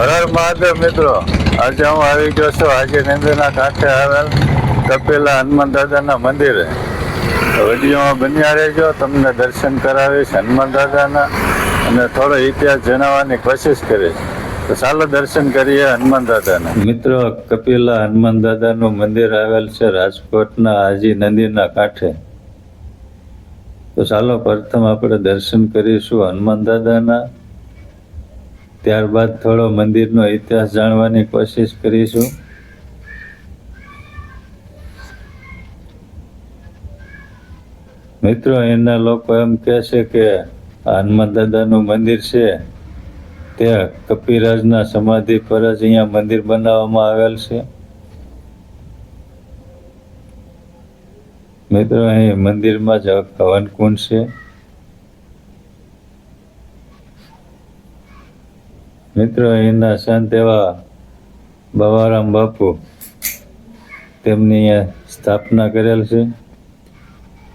હર હર મહાદેવ મિત્રો, આજે હું આવી ગયો છું આજે નંદના કાંઠે આવેલ કપિલા હનુમાન દાદાના મંદિરે. વિડીયોમાં બન્યા રહેજો, તમને દર્શન કરાવીશ હનુમાન દાદાના અને થોડો ઇતિહાસ જણાવવાની કોશિશ કરીશ. તો ચાલો દર્શન કરીએ હનુમાન દાદાના. મિત્રો કપિલા હનુમાન દાદાનું મંદિર આવેલ છે રાજકોટના હાજી નદીના કાંઠે. તો ચાલો પ્રથમ આપણે દર્શન કરીશું હનુમાન દાદાના. ત્યારબાદ થોડો મંદિરનો ઇતિહાસ જાણવાની કોશિશ કરીશું. મિત્રો, એના લોકો એમ કહે છે કે હનુમાન દાદાનું મંદિર છે. તે કપિરાજના સમાધિ પર જ અહીંયા મંદિર બનાવવામાં આવેલ છે. મિત્રો, અહીં મંદિરમાં જ હવનકુંડ છે. મિત્રો અહીંના સંત એવા બાવારામ બાપુ તેમની સ્થાપના કરેલ છે.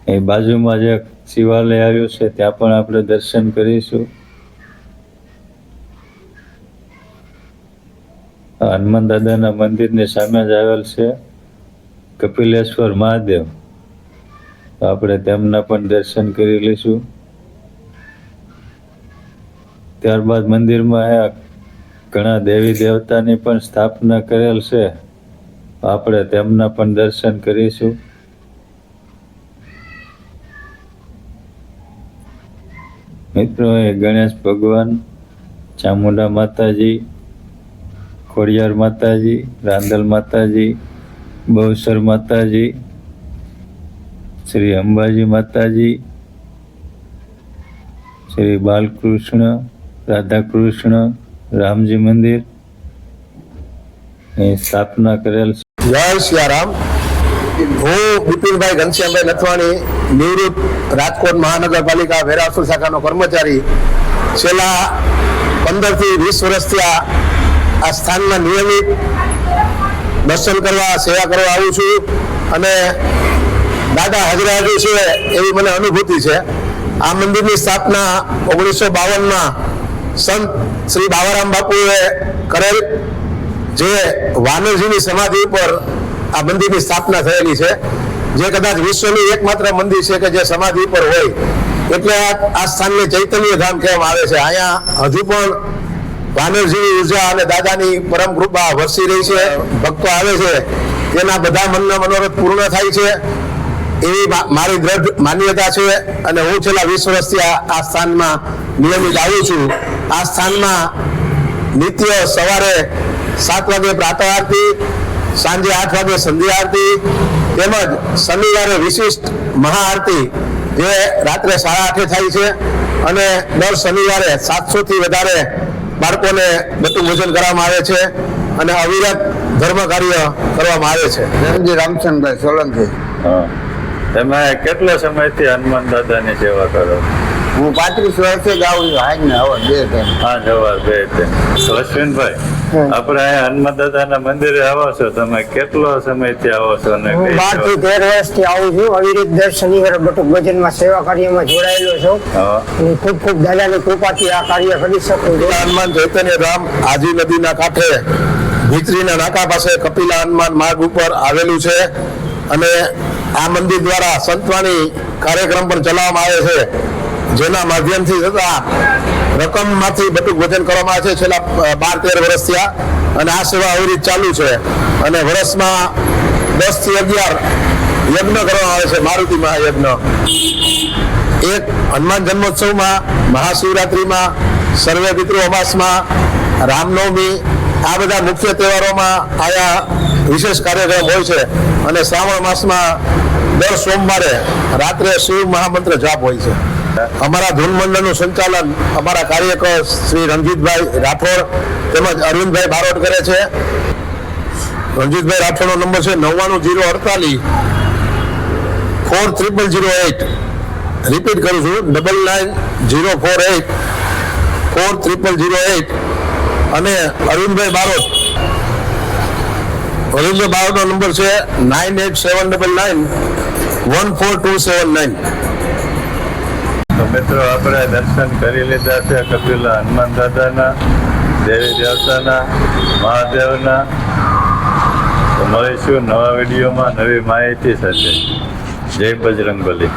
એ બાજુમાં જે શિવાલય આવ્યું છે, ત્યાં પણ આપણે દર્શન કરીશું. હનુમાન દાદાના મંદિરની સામે જ આવેલ છે, કપિલેશ્વર મહાદેવ. આપણે તેમના પણ દર્શન કરી લઈશું. ત્યારબાદ મંદિરમાં ઘણા દેવી દેવતાની પણ સ્થાપના કરેલ છે. આપણે તેમના પણ દર્શન કરીશું. મિત્રો, એ ગણેશ ભગવાન, ચામુંડા માતાજી, ખોડિયાર માતાજી, રાંદલ માતાજી, બહુસર માતાજી, શ્રી અંબાજી માતાજી, શ્રી બાલકૃષ્ણ, રાધાકૃષ્ણ રામજી મંદિરની સ્થાપના કરેલ જય સિયારામ. હું બિપિનભાઈ ઘનશ્યામભાઈ નથવાણી, નિવૃત્ત રાજકોટ મહાનગરપાલિકા વેરાસુર શાખાનો કર્મચારી. છેલ્લા પંદરથી વીસ વર્ષથી આ સ્થાનમાં નિયમિત દર્શન કરવા, સેવા કરવા આવું છું. અને દાદા હાજરા છે એવી મને અનુભૂતિ છે. આ મંદિરની સ્થાપના ઓગણીસો બાવનમાં સંત શ્રી બાવારામ બાપુએ કરેલ જે વાનરજીની સમાધિ ઉપર આ મંદિરની સ્થાપના થયેલી છે, જે કદાચ વિશ્વનું એકમાત્ર મંદિર છે કે જે સમાધિ ઉપર હોય, એટલે આ- સ્થાનને ચૈતન્ય ધામ કહેવામાં આવે છે. અહીંયા હજુ પણ વાનરજીની ઊર્જા અને દાદાની પરમ કૃપા વરસી રહી છે, ભક્તો આવે છે, તેના બધા મનના મનોરથ પૂર્ણ થાય છે. એવી મારી દ્રઢ માન્યતા છે અને હું છેલ્લા વીસ વર્ષથી આ સ્થાનમાં નિયમિત આવું છું. આ સ્થાનમાં નિત્ય સવારે સાત વાગે પ્રાતઃ આરતી સાંજે આઠ વાગે સંધ્યા આરતી તેમજ શનિવારે વિશિષ્ટ મહાઆરતી જે રાત્રે સાડા આઠે થાય છે અને દર શનિવારે સાતસોથી વધારે બાળકોને બધું ભોજન કરવામાં આવે છે અને અવિરત ધર્મ કાર્ય કરવામાં આવે છે. ધનજી રામચંદ્રભાઈ સોલંકી. હા. તમે કેટલો સમયથી હનુમાન દાદાની સેવા કરો? છો? હું પાંત્રીસ વર્ષે જ આવું છું. હાજ ને હવે બે ટાઈમ હા જવા બે ટાઈમ લક્ષ્મીભાઈ આપણે અહીંયા હનુમાન દાદાના મંદિરે આવો છો. તમે કેટલો સમયથી આવો છો ને હું બારથી? તેર વર્ષથી આવું છું. અવિરત દર શનિવારે બટુક ભજનમાં સેવા કાર્યમાં જોડાયેલો છું. હા. અને ખૂબ ખૂબ દાદાની કૃપાથી આ કાર્ય કરી શકું છું. હનુમાન ચૈતન્ય ધામ આજી નદીના કાંઠે ભીતરીના નાકા પાસે કપિલા હનુમાન માર્ગ ઉપર આવેલું છે. અને આ મંદિર દ્વારા સંતવાણી કાર્યક્રમ પણ ચલાવવામાં આવે છે. જેના માધ્યમથી થતા રકમમાંથી બટુક ભોજન કરવામાં આવે છે. છેલ્લા બાર તેર વર્ષ થયા અને આ સેવા આવી રીત ચાલુ છે. અને વર્ષમાં દસથી અગિયાર યજ્ઞ કરવામાં આવે છે. મારુતિ મહાયજ્ઞ. એક હનુમાન જન્મોત્સવમાં, મહાશિવરાત્રિમાં, સર્વે પિતૃ અમાસમાં, રામનવમી, આ બધા મુખ્ય તહેવારોમાં આયા વિશેષ કાર્યક્રમ હોય છે. અને શ્રાવણ માસમાં દર સોમવારે રાત્રે શિવ મહામંત્ર જાપ હોય છે. અમારા ધૂન મંડળનું સંચાલન, અમારા કાર્યકર શ્રી રણજીતભાઈ રાઠોડ તેમજ અરવિંદભાઈ બારોટ કરે છે. રણજીતભાઈ રાઠોડનો નંબર છે નવ્વાણું જીરો અડતાલીસ. Four triple zero eight. Repeat કરું છું. Double nine zero four eight. Four triple zero eight. અને અરવિંદભાઈ બારોટ. અરવિંદભાઈ બારોટનો નંબર છે nine eight seven double nine one four two seven nine. મિત્રો, આપણે દર્શન કરી લીધા છે કપિલા હનુમાન દાદાના, દેવી દેવતાના, મહાદેવના. મળીશું નવા વિડીયોમાં, નવી માહિતી સાથે. જય બજરંગ બલી